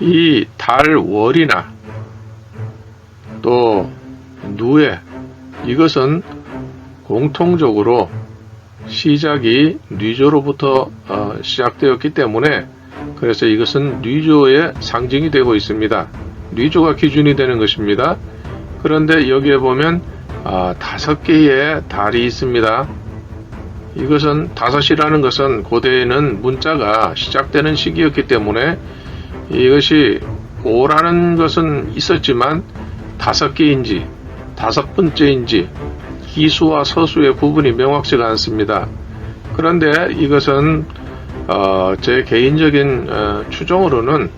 이 달월이나 또 누에 이것은 공통적으로 시작이 뉘조로부터 어, 시작되었기 때문에 그래서 이것은 뉘조의 상징이 되고 있습니다. 뉘조가 기준이 되는 것입니다. 그런데 여기에 보면 아, 다섯 개의 달이 있습니다. 이것은 다섯이라는 것은 고대에는 문자가 시작되는 시기였기 때문에 이것이 오라는 것은 있었지만 다섯 개인지 다섯 번째인지 기수와 서수의 구분이 명확치가 않습니다. 그런데 이것은 어, 제 개인적인 어, 추정으로는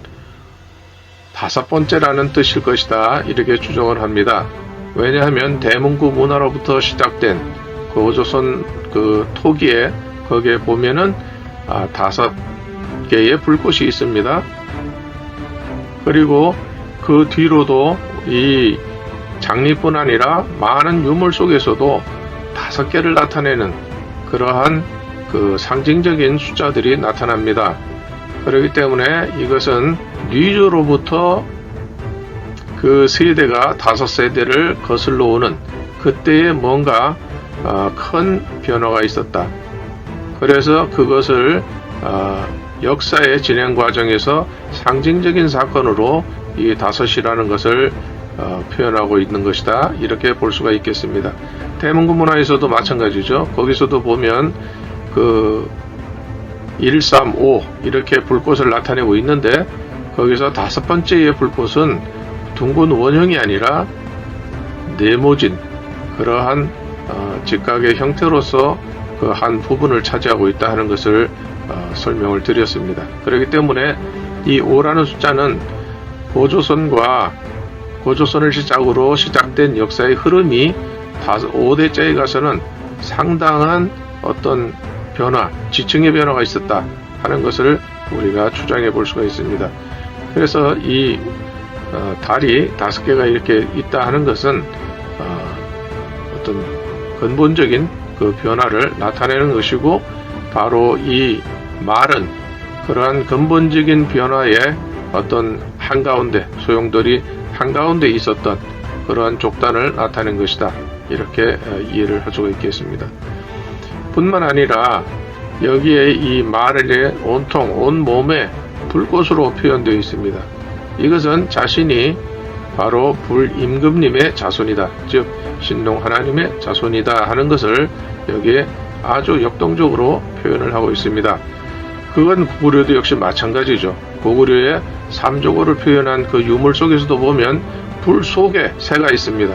다섯 번째라는 뜻일 것이다 이렇게 추정을 합니다. 왜냐하면 대문구 문화로부터 시작된 그 오조선 그 토기에 거기에 보면은 아, 다섯 개의 불꽃이 있습니다. 그리고 그 뒤로도 이 장리뿐 아니라 많은 유물 속에서도 다섯 개를 나타내는 그러한 그 상징적인 숫자들이 나타납니다. 그렇기 때문에 이것은 뉘조로부터 그 세대가 다섯 세대를 거슬러 오는 그때에 뭔가 어, 큰 변화가 있었다. 그래서 그것을 어, 역사의 진행 과정에서 상징적인 사건으로 이 다섯이라는 것을 어, 표현하고 있는 것이다. 이렇게 볼 수가 있겠습니다. 대문구 문화에서도 마찬가지죠. 거기서도 보면 그 1, 3, 5 이렇게 불꽃을 나타내고 있는데 거기서 다섯 번째의 불꽃은 둥근 원형이 아니라 네모진 그러한 어, 직각의 형태로서 그 한 부분을 차지하고 있다 하는 것을 어, 설명을 드렸습니다. 그렇기 때문에 이 5라는 숫자는 고조선과 고조선을 시작으로 시작된 역사의 흐름이 5대째에 가서는 상당한 어떤 변화, 지층의 변화가 있었다 하는 것을 우리가 추정해 볼 수가 있습니다. 그래서 이 어, 달이 다섯 개가 이렇게 있다 하는 것은 어, 어떤 근본적인 그 변화를 나타내는 것이고 바로 이 말은 그러한 근본적인 변화의 어떤 한가운데 소용돌이 한가운데 있었던 그러한 족단을 나타낸 것이다. 이렇게 이해를 할 수가 있겠습니다. 뿐만 아니라 여기에 이 말의 온통 온 몸에 불꽃으로 표현되어 있습니다. 이것은 자신이 바로 불임금님의 자손이다. 즉 신동 하나님의 자손이다 하는 것을 여기에 아주 역동적으로 표현을 하고 있습니다. 그건 고구려도 역시 마찬가지죠. 고구려의 삼조고를 표현한 그 유물 속에서도 보면 불 속에 새가 있습니다.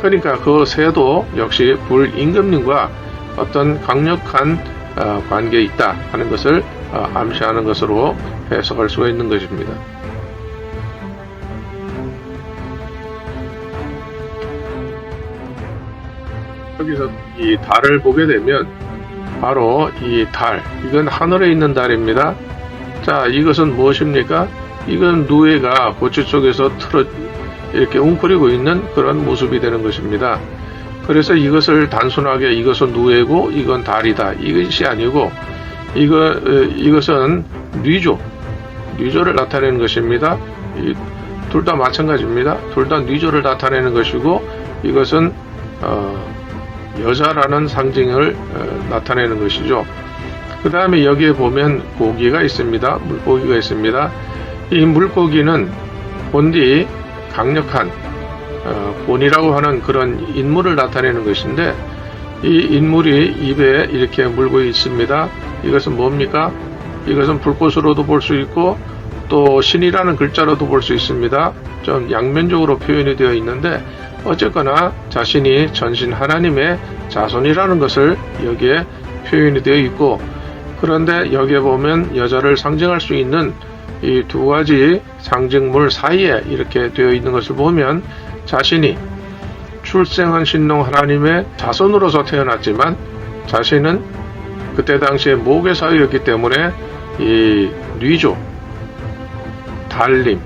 그러니까 그 새도 역시 불 임금님과 어떤 강력한 어, 관계에 있다 하는 것을 어, 암시하는 것으로 해석할 수가 있는 것입니다. 여기서 이 달을 보게 되면 바로 이 달, 이건 하늘에 있는 달입니다. 자, 이것은 무엇입니까? 이건 누에가 고추 속에서 틀어 이렇게 웅크리고 있는 그런 모습이 되는 것입니다. 그래서 이것을 단순하게 이것은 누에고 이건 달이다 이것이 아니고 이거 이것은 뉘조 뉘조를 나타내는 것입니다. 둘 다 마찬가지입니다. 둘 다 뉘조를 나타내는 것이고 이것은 어, 여자라는 상징을 어, 나타내는 것이죠. 그 다음에 여기에 보면 고기가 있습니다. 물고기가 있습니다. 이 물고기는 본디 강력한 어, 본이라고 하는 그런 인물을 나타내는 것인데 이 인물이 입에 이렇게 물고 있습니다. 이것은 뭡니까? 이것은 불꽃으로도 볼 수 있고 또 신이라는 글자로도 볼 수 있습니다. 좀 양면적으로 표현이 되어 있는데 어쨌거나 자신이 전신 하나님의 자손이라는 것을 여기에 표현이 되어 있고 그런데 여기에 보면 여자를 상징할 수 있는 이 두 가지 상징물 사이에 이렇게 되어 있는 것을 보면 자신이 출생한 신농 하나님의 자손으로서 태어났지만 자신은 그때 당시에 목의 사유였기 때문에 이 뉘조, 달림,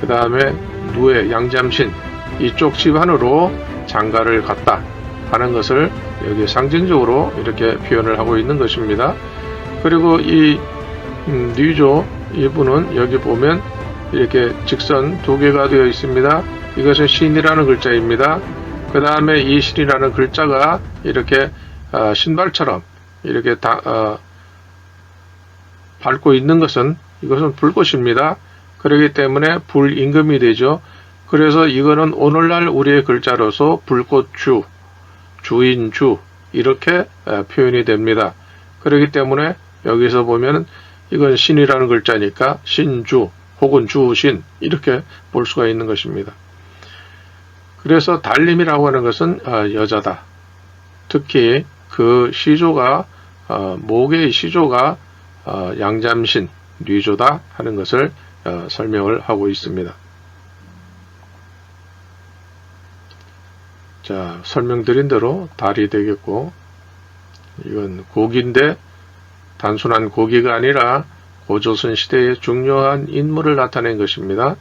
그 다음에 누에, 양잠신 이쪽 집안으로 장가를 갔다 하는 것을 여기 상징적으로 이렇게 표현을 하고 있는 것입니다. 그리고 이 음, 뉘조 이분은 여기 보면 이렇게 직선 두 개가 되어 있습니다. 이것은 신이라는 글자입니다. 그 다음에 이 신이라는 글자가 이렇게 어, 신발처럼 이렇게 다, 어, 밟고 있는 것은 이것은 불꽃입니다. 그렇기 때문에 불임금이 되죠. 그래서 이거는 오늘날 우리의 글자로서 불꽃주, 주인주 이렇게 에, 표현이 됩니다. 그렇기 때문에 여기서 보면 이건 신이라는 글자니까 신주 혹은 주신 이렇게 볼 수가 있는 것입니다. 그래서 달림이라고 하는 것은 어, 여자다. 특히 그 시조가 어, 목의 시조가 어, 양잠신 뉘조다 하는 것을 어, 설명을 하고 있습니다. 자, 설명드린 대로 달이 되겠고, 이건 고기인데, 단순한 고기가 아니라 고조선 시대의 중요한 인물을 나타낸 것입니다.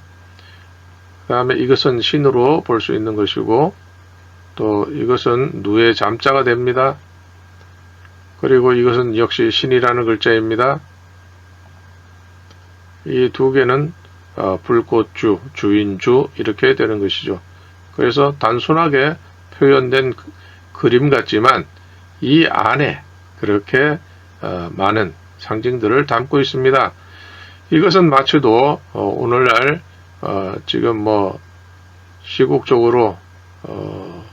그 다음에 이것은 신으로 볼 수 있는 것이고, 또 이것은 누의 잠자가 됩니다. 그리고 이것은 역시 신이라는 글자입니다. 이 두 개는 어, 불꽃주, 주인주 이렇게 되는 것이죠. 그래서 단순하게 표현된 그- 그림 같지만 이 안에 그렇게 어, 많은 상징들을 담고 있습니다. 이것은 마치도 어, 오늘날 어, 지금 뭐 시국적으로 어,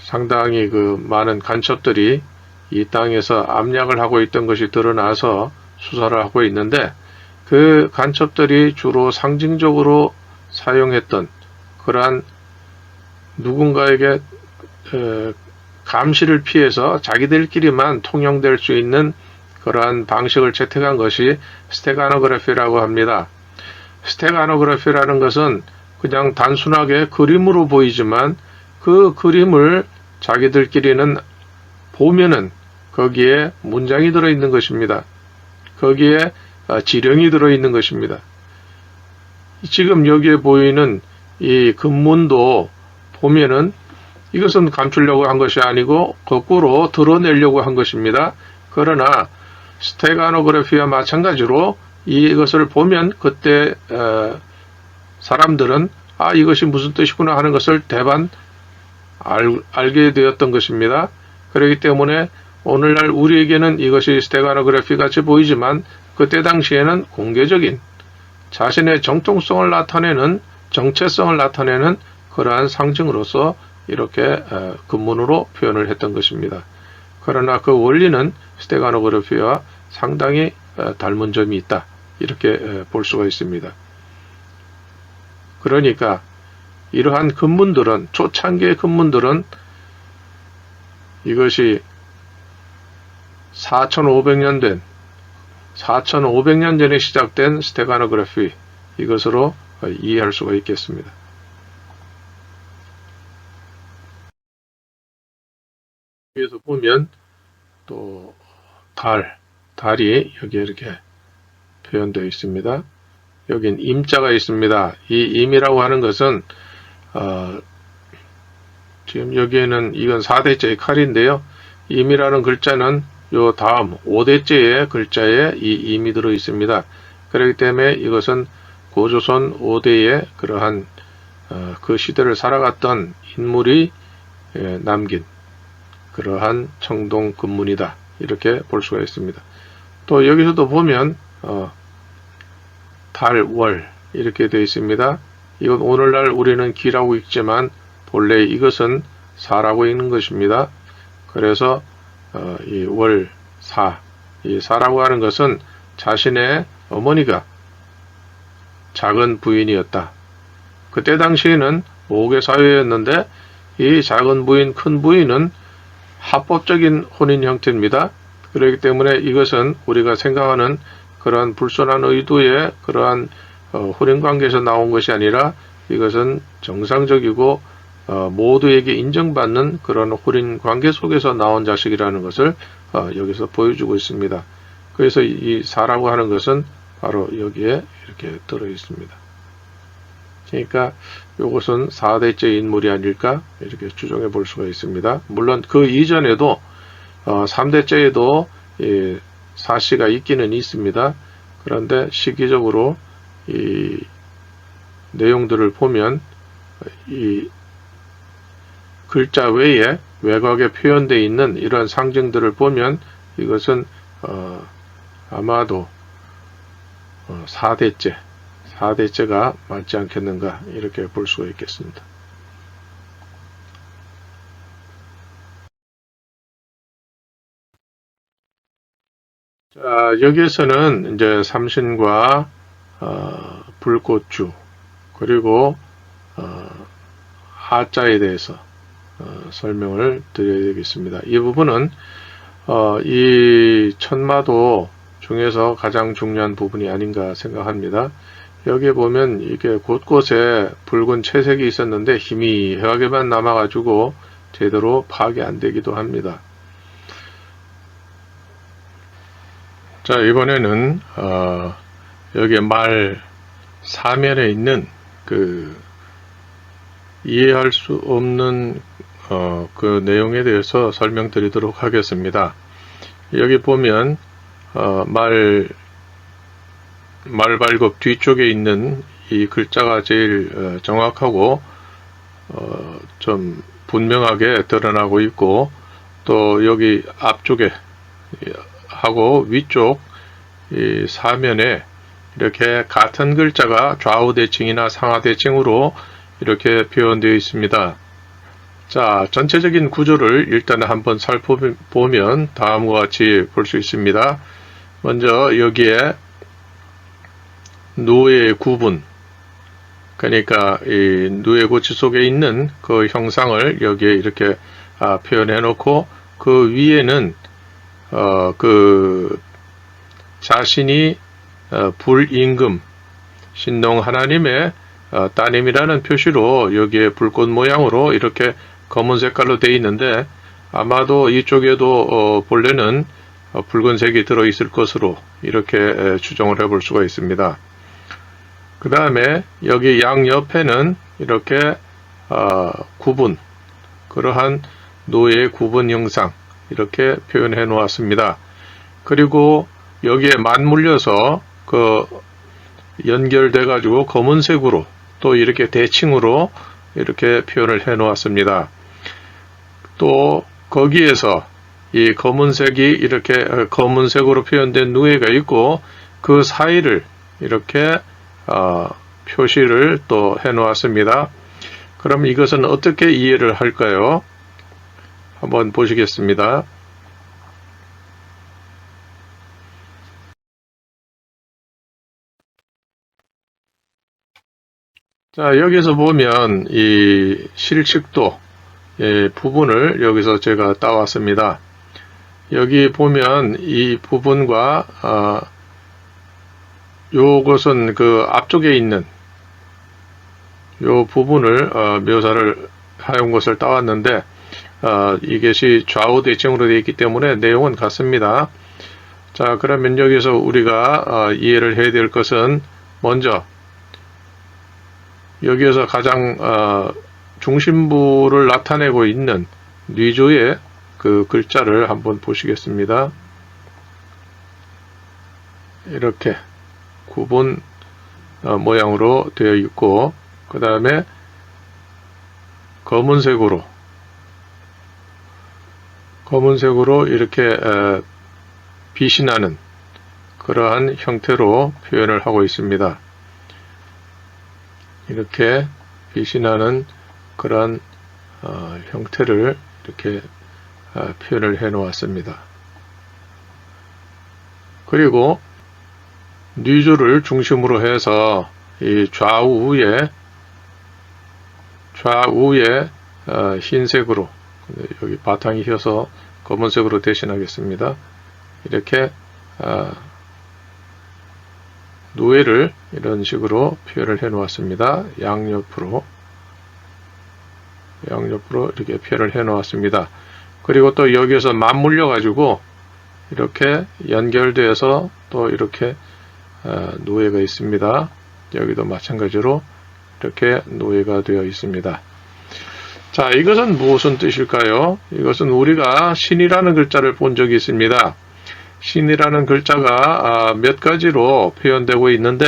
상당히 그 많은 간첩들이 이 땅에서 압력을 하고 있던 것이 드러나서 수사를 하고 있는데 그 간첩들이 주로 상징적으로 사용했던 그러한 누군가에게 에, 감시를 피해서 자기들끼리만 통용될 수 있는 그러한 방식을 채택한 것이 스테가노그래피라고 합니다. 스테가노그래피라는 것은 그냥 단순하게 그림으로 보이지만 그 그림을 자기들끼리는 보면은 거기에 문장이 들어있는 것입니다. 거기에 어, 지령이 들어있는 것입니다. 지금 여기에 보이는 이 금문도 보면은 이것은 감추려고 한 것이 아니고 거꾸로 드러내려고 한 것입니다. 그러나 스테가노그래피와 마찬가지로 이것을 보면 그때 어, 사람들은 아 이것이 무슨 뜻이구나 하는 것을 대반 알, 알게 되었던 것입니다. 그렇기 때문에 오늘날 우리에게는 이것이 스테가노그래피 같이 보이지만 그때 당시에는 공개적인 자신의 정통성을 나타내는 정체성을 나타내는 그러한 상징으로서 이렇게 어, 금문으로 표현을 했던 것입니다. 그러나 그 원리는 스테가노그래피와 상당히 어, 닮은 점이 있다. 이렇게 어, 볼 수가 있습니다. 그러니까 이러한 금문들은 초창기의 금문들은 이것이 4,500년 된 4,500년 전에 시작된 스테가노그래피 이것으로 어, 이해할 수가 있겠습니다. 여기에서 보면 또 달, 달이 여기 이렇게 표현되어 있습니다. 여긴 임자가 있습니다. 이 임이라고 하는 것은 어, 지금 여기에는 이건 4대째의 칼인데요. 임이라는 글자는 요 다음 5대째의 글자에 이 임이 들어 있습니다. 그렇기 때문에 이것은 고조선 5대의 그러한 어, 그 시대를 살아갔던 인물이 예, 남긴 그러한 청동 금문이다. 이렇게 볼 수가 있습니다. 또 여기서도 보면 어, 달, 월 이렇게 되어 있습니다. 이건 오늘날 우리는 기라고 읽지만 본래 이것은 사라고 읽는 것입니다. 그래서 어, 이 월, 사, 이 사라고 하는 것은 자신의 어머니가 작은 부인이었다. 그때 당시에는 모계 사회였는데 이 작은 부인, 큰 부인은 합법적인 혼인 형태입니다. 그렇기 때문에 이것은 우리가 생각하는 그러한 불순한 의도의 그러한 어, 혼인 관계에서 나온 것이 아니라 이것은 정상적이고 어, 모두에게 인정받는 그런 혼인 관계 속에서 나온 자식이라는 것을 어, 여기서 보여주고 있습니다. 그래서 이 사라고 하는 것은 바로 여기에 이렇게 들어 있습니다. 그러니까 이것은 4대째 인물이 아닐까 이렇게 추정해 볼 수가 있습니다. 물론 그 이전에도 어, 3대째에도 예, 사씨가 있기는 있습니다. 그런데 시기적으로 이 내용들을 보면 이 글자 외에 외곽에 표현되어 있는 이런 상징들을 보면 이것은 어, 아마도 어, 4대째, 4대째가 맞지 않겠는가 이렇게 볼 수가 있겠습니다. 자, 여기에서는 이제 삼신과 어, 불꽃주 그리고 어, 하자에 대해서 어, 설명을 드려야 되겠습니다. 이 부분은 어, 이 천마도 중에서 가장 중요한 부분이 아닌가 생각합니다. 여기에 보면 이게 곳곳에 붉은 채색이 있었는데 희미하게만 남아가지고 제대로 파악이 안 되기도 합니다. 자 이번에는 어, 여기 말 사면에 있는 그 이해할 수 없는 어, 그 내용에 대해서 설명드리도록 하겠습니다. 여기 보면 어, 말 말발굽 뒤쪽에 있는 이 글자가 제일 어, 정확하고 어, 좀 분명하게 드러나고 있고 또 여기 앞쪽에 하고 위쪽 이 사면에 이렇게 같은 글자가 좌우 대칭이나 상하 대칭으로 이렇게 표현되어 있습니다. 자, 전체적인 구조를 일단 한번 살펴보면 다음과 같이 볼 수 있습니다. 먼저 여기에 노의 구분, 그러니까 이 누의 고치 속에 있는 그 형상을 여기에 이렇게 아, 표현해 놓고 그 위에는 어, 그 자신이 어, 불임금 신동 하나님의 어, 따님이라는 표시로 여기에 불꽃 모양으로 이렇게 검은 색깔로 되어 있는데 아마도 이쪽에도 어, 본래는 어, 붉은색이 들어 있을 것으로 이렇게 에, 추정을 해 볼 수가 있습니다. 그 다음에 여기 양 옆에는 이렇게 어, 구분 그러한 노예 구분 형상 이렇게 표현해 놓았습니다. 그리고 여기에 맞물려서 그 연결돼 가지고 검은색으로 또 이렇게 대칭으로 이렇게 표현을 해 놓았습니다. 또 거기에서 이 검은색이 이렇게 검은색으로 표현된 누에가 있고 그 사이를 이렇게 어, 표시를 또 해 놓았습니다. 그럼 이것은 어떻게 이해를 할까요? 한번 보시겠습니다. 자, 여기서 보면 이 실측도 예, 부분을 여기서 제가 따왔습니다. 여기 보면 이 부분과 어, 요것은 그 앞쪽에 있는 요 부분을 어, 묘사를 하용 것을 따왔는데 어, 이것이 좌우 대칭으로 되어 있기 때문에 내용은 같습니다. 자 그러면 여기서 우리가 어, 이해를 해야 될 것은 먼저 여기에서 가장 어, 중심부를 나타내고 있는 뉘조의 그 글자를 한번 보시겠습니다. 이렇게 구분 어, 모양으로 되어 있고 그 다음에 검은색으로 검은색으로 이렇게 에, 빛이 나는 그러한 형태로 표현을 하고 있습니다. 이렇게 빛이 나는 그러한 어, 형태를 이렇게 어, 표현을 해 놓았습니다. 그리고 뉘조를 중심으로 해서 이 좌우에 좌우에 어, 흰색으로 여기 바탕이 휘어서 검은색으로 대신하겠습니다. 이렇게 어, 노예를 이런 식으로 표현을 해 놓았습니다. 양옆으로 양옆으로 이렇게 표현을 해 놓았습니다. 그리고 또 여기에서 맞물려 가지고 이렇게 연결돼서 또 이렇게 어, 노예가 있습니다. 여기도 마찬가지로 이렇게 노예가 되어 있습니다. 자, 이것은 무슨 뜻일까요? 이것은 우리가 신이라는 글자를 본 적이 있습니다. 신이라는 글자가 아, 몇 가지로 표현되고 있는데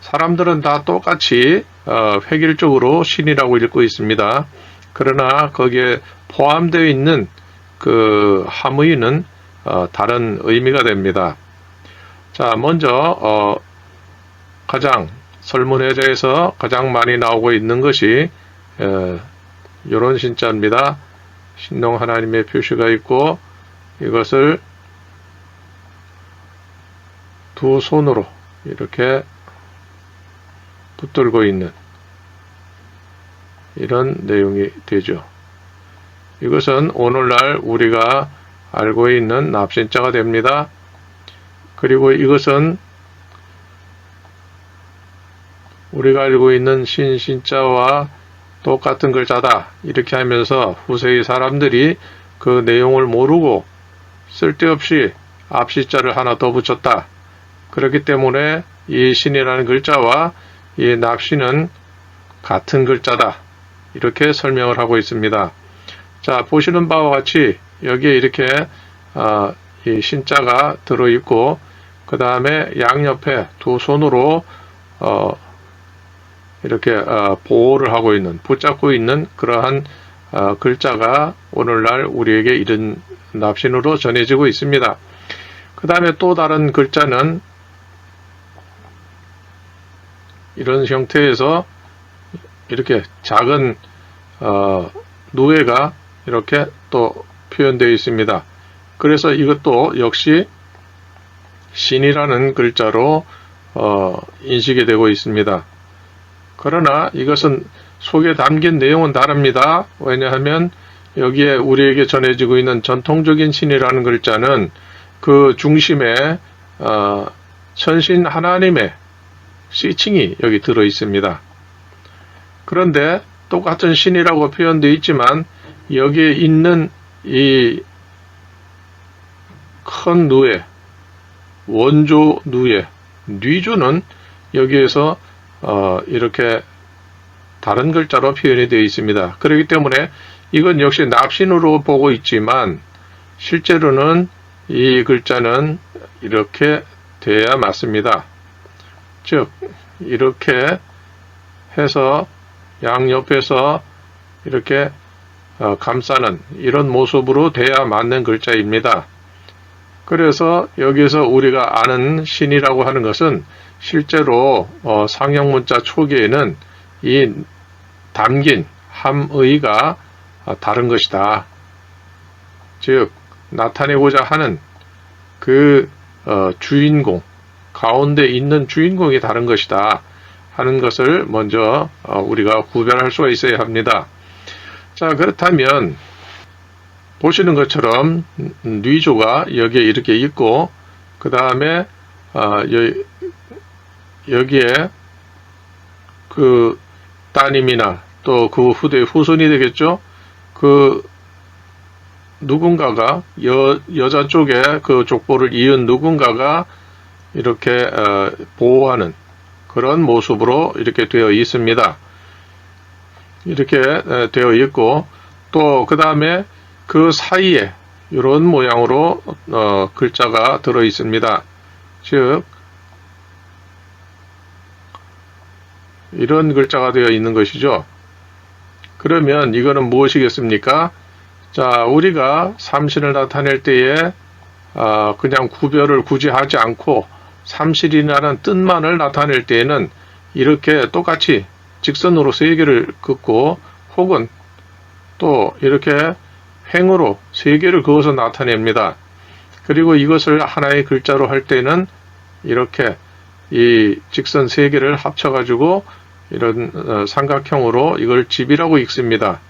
사람들은 다 똑같이 어, 획일적으로 신이라고 읽고 있습니다. 그러나 거기에 포함되어 있는 그 함의는 어, 다른 의미가 됩니다. 자, 먼저 어, 가장 설문회자에서 가장 많이 나오고 있는 것이 이런 신자입니다. 신동 하나님의 표시가 있고 이것을 두 손으로 이렇게 붙들고 있는 이런 내용이 되죠. 이것은 오늘날 우리가 알고 있는 납신자가 됩니다. 그리고 이것은 우리가 알고 있는 신신자와 똑같은 글자다. 이렇게 하면서 후세의 사람들이 그 내용을 모르고 쓸데없이 앞시자를 하나 더 붙였다. 그렇기 때문에 이 신이라는 글자와 이 납신은 같은 글자다. 이렇게 설명을 하고 있습니다. 자, 보시는 바와 같이 여기에 이렇게 어, 이 신자가 들어있고 그 다음에 양옆에 두 손으로 어, 이렇게 어, 보호를 하고 있는 붙잡고 있는 그러한 어, 글자가 오늘날 우리에게 이런 납신으로 전해지고 있습니다. 그 다음에 또 다른 글자는 이런 형태에서 이렇게 작은 어, 누에가 이렇게 또 표현되어 있습니다. 그래서 이것도 역시 신이라는 글자로 어, 인식이 되고 있습니다. 그러나 이것은 속에 담긴 내용은 다릅니다. 왜냐하면 여기에 우리에게 전해지고 있는 전통적인 신이라는 글자는 그 중심에 어, 천신 하나님의 시칭이 여기 들어 있습니다. 그런데 똑같은 신이라고 표현되어 있지만 여기에 있는 이 큰 누에 원조 누에 뉘주는 여기에서 어, 이렇게 다른 글자로 표현이 되어 있습니다. 그렇기 때문에 이건 역시 납신으로 보고 있지만 실제로는 이 글자는 이렇게 돼야 맞습니다. 즉 이렇게 해서 양옆에서 이렇게 어, 감싸는 이런 모습으로 돼야 맞는 글자입니다. 그래서 여기서 우리가 아는 신이라고 하는 것은 실제로 어, 상형문자 초기에는 이 담긴 함의가 어, 다른 것이다. 즉 나타내고자 하는 그 어, 주인공 가운데 있는 주인공이 다른 것이다 하는 것을 먼저 어, 우리가 구별할 수가 있어야 합니다. 자 그렇다면 보시는 것처럼 뉘조가 여기에 이렇게 있고 그 다음에 어, 여기에 그 따님이나 또 그 후대 후손이 되겠죠. 그 누군가가 여, 여자 쪽에 그 족보를 이은 누군가가 이렇게 어, 보호하는 그런 모습으로 이렇게 되어 있습니다. 이렇게 어, 되어 있고 또 그 다음에 그 사이에 이런 모양으로 어, 글자가 들어 있습니다. 즉 이런 글자가 되어 있는 것이죠. 그러면 이거는 무엇이겠습니까? 자, 우리가 삼신을 나타낼 때에 어, 그냥 구별을 굳이 하지 않고 삼실이라는 뜻만을 나타낼 때에는 이렇게 똑같이 직선으로 세 개를 긋고 혹은 또 이렇게 횡으로 세 개를 그어서 나타냅니다. 그리고 이것을 하나의 글자로 할 때는 이렇게 이 직선 세 개를 합쳐가지고 이런 어, 삼각형으로 이걸 집이라고 읽습니다.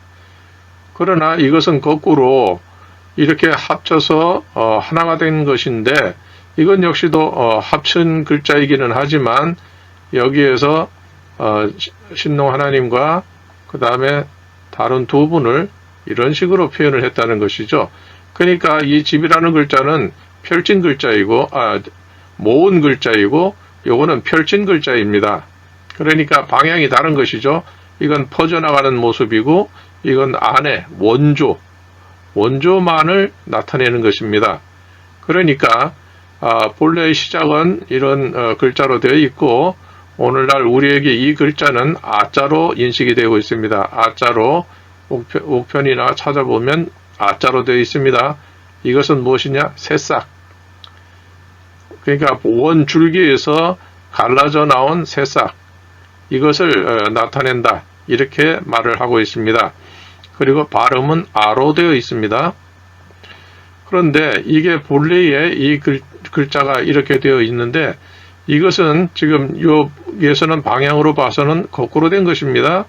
그러나 이것은 거꾸로 이렇게 합쳐서 어, 하나가 된 것인데 이건 역시도 어, 합친 글자이기는 하지만 여기에서 신농 하나님과 그 다음에 다른 두 분을 이런 식으로 표현을 했다는 것이죠. 그러니까 이 집이라는 글자는 펼친 글자이고 아, 모은 글자이고 요거는 펼친 글자입니다. 그러니까 방향이 다른 것이죠. 이건 퍼져나가는 모습이고 이건 안에 원조, 원조만을 나타내는 것입니다. 그러니까 아, 본래의 시작은 이런 어, 글자로 되어 있고 오늘날 우리에게 이 글자는 아자로 인식이 되고 있습니다. 아자로 옥편, 옥편이나 찾아보면 아자로 되어 있습니다. 이것은 무엇이냐? 새싹. 그러니까 원 줄기에서 갈라져 나온 새싹. 이것을 어, 나타낸다. 이렇게 말을 하고 있습니다. 그리고 발음은 아로 되어 있습니다. 그런데 이게 본래의 이 글, 글자가 이렇게 되어 있는데 이것은 지금 여기에서는 방향으로 봐서는 거꾸로 된 것입니다.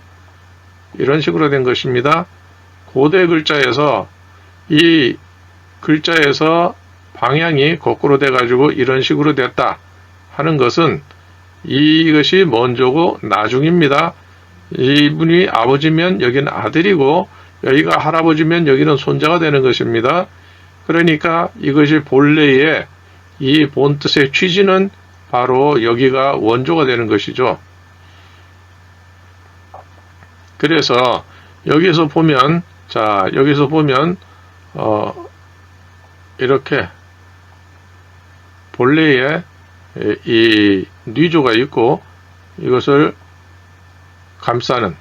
이런 식으로 된 것입니다. 고대 글자에서 이 글자에서 방향이 거꾸로 돼 가지고 이런 식으로 됐다 하는 것은 이것이 먼저고 나중입니다. 이분이 아버지면 여기는 아들이고 여기가 할아버지면 여기는 손자가 되는 것입니다. 그러니까 이것이 본래의 이 본뜻의 취지는 바로 여기가 원조가 되는 것이죠. 그래서 여기서 보면 자 여기서 보면 어 이렇게 본래의 이 뉘조가 있고 이것을 감싸는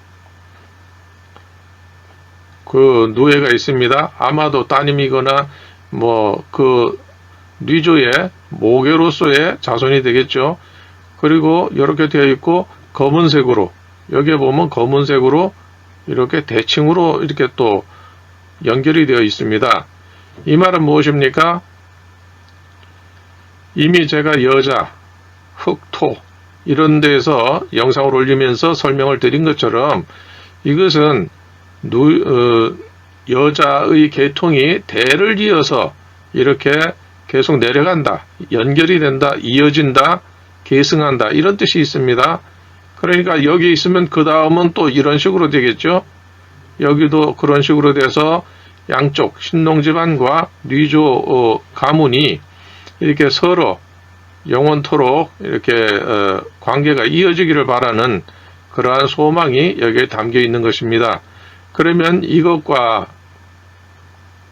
그 누에가 있습니다. 아마도 따님이거나 뭐 그 뉘조의 모계로서의 자손이 되겠죠. 그리고 이렇게 되어 있고 검은색으로 여기에 보면 검은색으로 이렇게 대칭으로 이렇게 또 연결이 되어 있습니다. 이 말은 무엇입니까? 이미 제가 여자, 흑, 토 이런 데서 영상을 올리면서 설명을 드린 것처럼 이것은 누, 어, 여자의 계통이 대를 이어서 이렇게 계속 내려간다, 연결이 된다, 이어진다, 계승한다 이런 뜻이 있습니다. 그러니까 여기 있으면 그 다음은 또 이런 식으로 되겠죠. 여기도 그런 식으로 돼서 양쪽 신농 집안과 뉘조 어, 가문이 이렇게 서로 영원토록 이렇게 어, 관계가 이어지기를 바라는 그러한 소망이 여기에 담겨 있는 것입니다. 그러면 이것과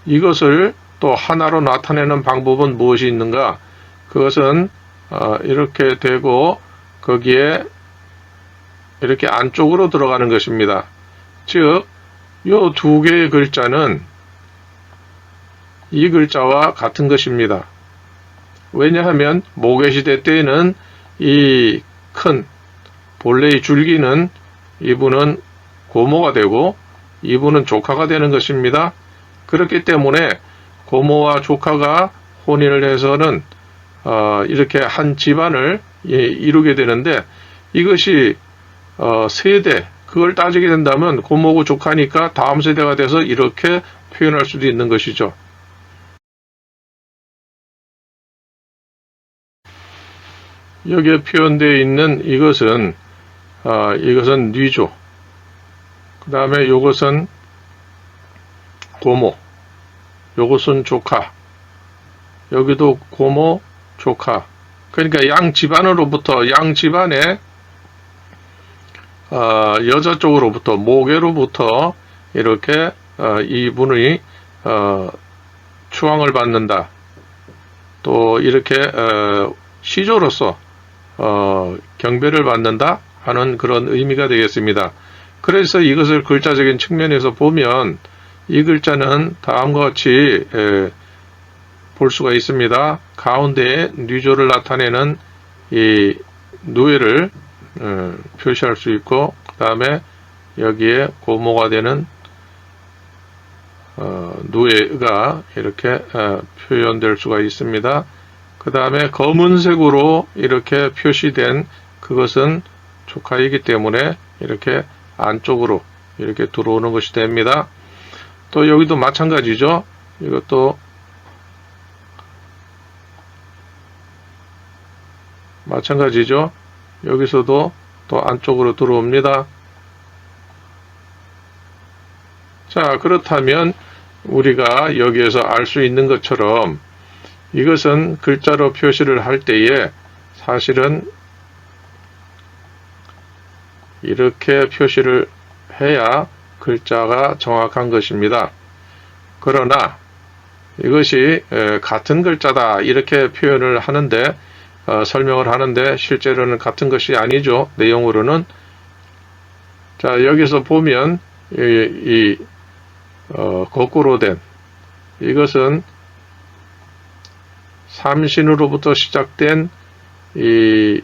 이것을 또 하나로 나타내는 방법은 무엇이 있는가? 그것은 어, 이렇게 되고 거기에 이렇게 안쪽으로 들어가는 것입니다. 즉, 이 두 개의 글자는 이 글자와 같은 것입니다. 왜냐하면 모계시대 때에는 이 큰 본래의 줄기는 이분은 고모가 되고 이분은 조카가 되는 것입니다. 그렇기 때문에 고모와 조카가 혼인을 해서는 어, 이렇게 한 집안을 예, 이루게 되는데 이것이 어, 세대 그걸 따지게 된다면 고모고 조카니까 다음 세대가 돼서 이렇게 표현할 수도 있는 것이죠. 여기에 표현되어 있는 이것은 어, 이것은 뉘조. 그 다음에 이것은 고모. 이것은 조카. 여기도 고모 조카. 그러니까 양 집안으로부터 양 집안에 어, 여자 쪽으로부터 모계로부터 이렇게 어, 이분의 어, 추앙을 받는다. 또 이렇게 어, 시조로서 어, 경배를 받는다 하는 그런 의미가 되겠습니다. 그래서 이것을 글자적인 측면에서 보면 이 글자는 다음과 같이 에, 볼 수가 있습니다. 가운데에 뉘조를 나타내는 이 누에를 어, 표시할 수 있고 그 다음에 여기에 고모가 되는 어, 누에가 이렇게 어, 표현될 수가 있습니다. 그 다음에 검은색으로 이렇게 표시된 그것은 조카이기 때문에 이렇게 안쪽으로 이렇게 들어오는 것이 됩니다. 또 여기도 마찬가지죠. 이것도 마찬가지죠. 여기서도 또 안쪽으로 들어옵니다. 자, 그렇다면 우리가 여기에서 알 수 있는 것처럼 이것은 글자로 표시를 할 때에 사실은 이렇게 표시를 해야 글자가 정확한 것입니다. 그러나 이것이 에, 같은 글자다 이렇게 표현을 하는데 어, 설명을 하는데 실제로는 같은 것이 아니죠. 내용으로는 자 여기서 보면 이, 이 어, 거꾸로 된 이것은 삼신으로부터 시작된 이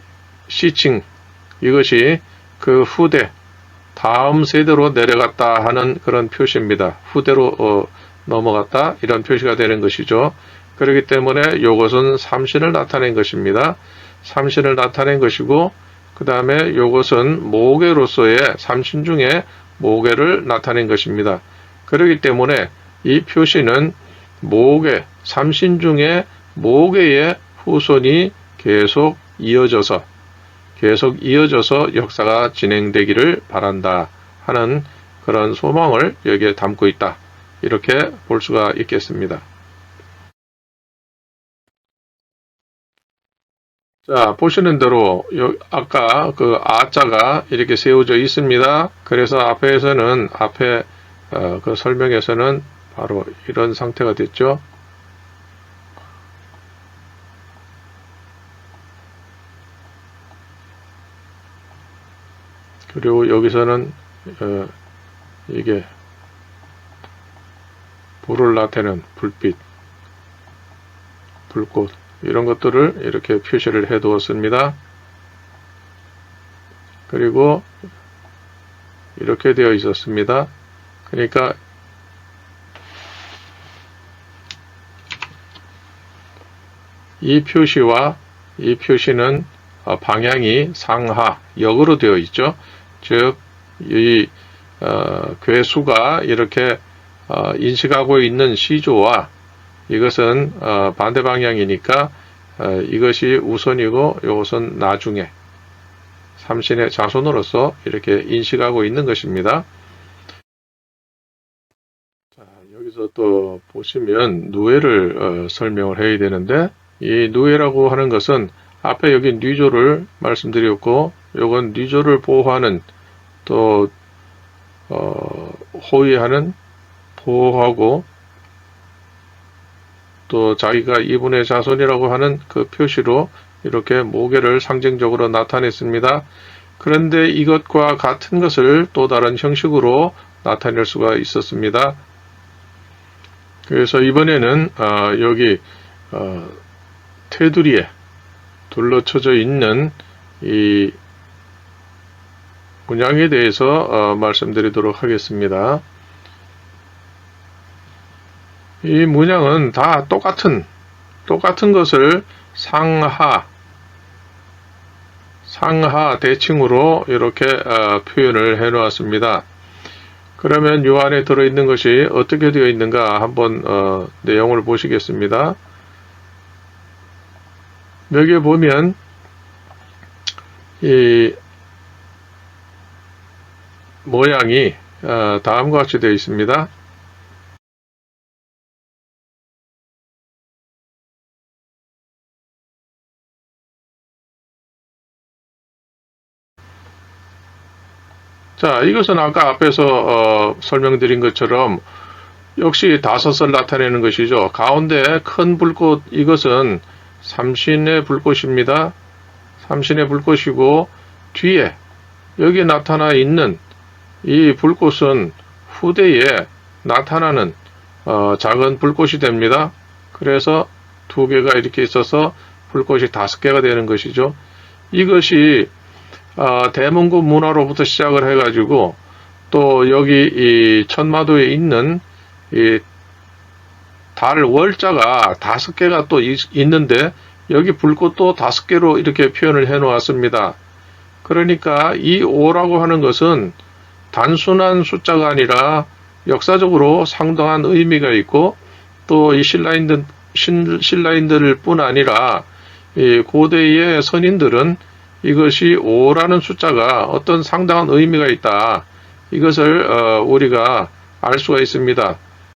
시칭 이것이 그 후대 다음 세대로 내려갔다 하는 그런 표시입니다. 후대로 어, 넘어갔다 이런 표시가 되는 것이죠. 그렇기 때문에 이것은 삼신을 나타낸 것입니다. 삼신을 나타낸 것이고 그 다음에 이것은 모계로서의 삼신 중에 모계를 나타낸 것입니다. 그렇기 때문에 이 표시는 모계, 삼신 중에 모계의 후손이 계속 이어져서 계속 이어져서 역사가 진행되기를 바란다 하는 그런 소망을 여기에 담고 있다. 이렇게 볼 수가 있겠습니다. 자, 보시는 대로 요- 아까 그 아자가 이렇게 세워져 있습니다. 그래서 앞에서는 앞에 어, 그 설명에서는 바로 이런 상태가 됐죠. 그리고 여기서는 어, 이게 불을 나타내는 불빛, 불꽃 이런 것들을 이렇게 표시를 해 두었습니다. 그리고 이렇게 되어 있었습니다. 그러니까 이 표시와 이 표시는 어, 방향이 상하 역으로 되어 있죠. 즉, 이 어, 괴수가 이렇게 어, 인식하고 있는 시조와 이것은 어, 반대 방향이니까 어, 이것이 우선이고 이것은 나중에 삼신의 자손으로서 이렇게 인식하고 있는 것입니다. 자, 여기서 또 보시면 누에를 어, 설명을 해야 되는데 이 누에라고 하는 것은 앞에 여기 뉘조를 말씀드렸고 요건 뉘조를 보호하는 또 어, 호위하는 보호하고 또 자기가 이분의 자손이라고 하는 그 표시로 이렇게 모계를 상징적으로 나타냈습니다. 그런데 이것과 같은 것을 또 다른 형식으로 나타낼 수가 있었습니다. 그래서 이번에는 어, 여기 어, 테두리에 둘러쳐져 있는 이 문양에 대해서 어, 말씀드리도록 하겠습니다. 이 문양은 다 똑같은 똑같은 것을 상하 상하 대칭으로 이렇게 어, 표현을 해 놓았습니다. 그러면 요 안에 들어있는 것이 어떻게 되어 있는가 한번 어, 내용을 보시겠습니다. 여기에 보면 이 모양이 어, 다음과 같이 되어 있습니다. 자, 이것은 아까 앞에서 어, 설명드린 것처럼 역시 다섯을 나타내는 것이죠. 가운데 큰 불꽃 이것은 삼신의 불꽃입니다. 삼신의 불꽃이고 뒤에 여기 나타나 있는 이 불꽃은 후대에 나타나는 어, 작은 불꽃이 됩니다. 그래서 두 개가 이렇게 있어서 불꽃이 다섯 개가 되는 것이죠. 이것이 어, 대문구 문화로부터 시작을 해가지고 또 여기 이 천마도에 있는 이 달 월자가 다섯 개가 또 있, 있는데 여기 불꽃도 다섯 개로 이렇게 표현을 해 놓았습니다. 그러니까 이 5라고 하는 것은 단순한 숫자가 아니라 역사적으로 상당한 의미가 있고 또 이 신라인들 신, 신라인들 뿐 아니라 이 고대의 선인들은 이것이 5라는 숫자가 어떤 상당한 의미가 있다. 이것을 어, 우리가 알 수가 있습니다.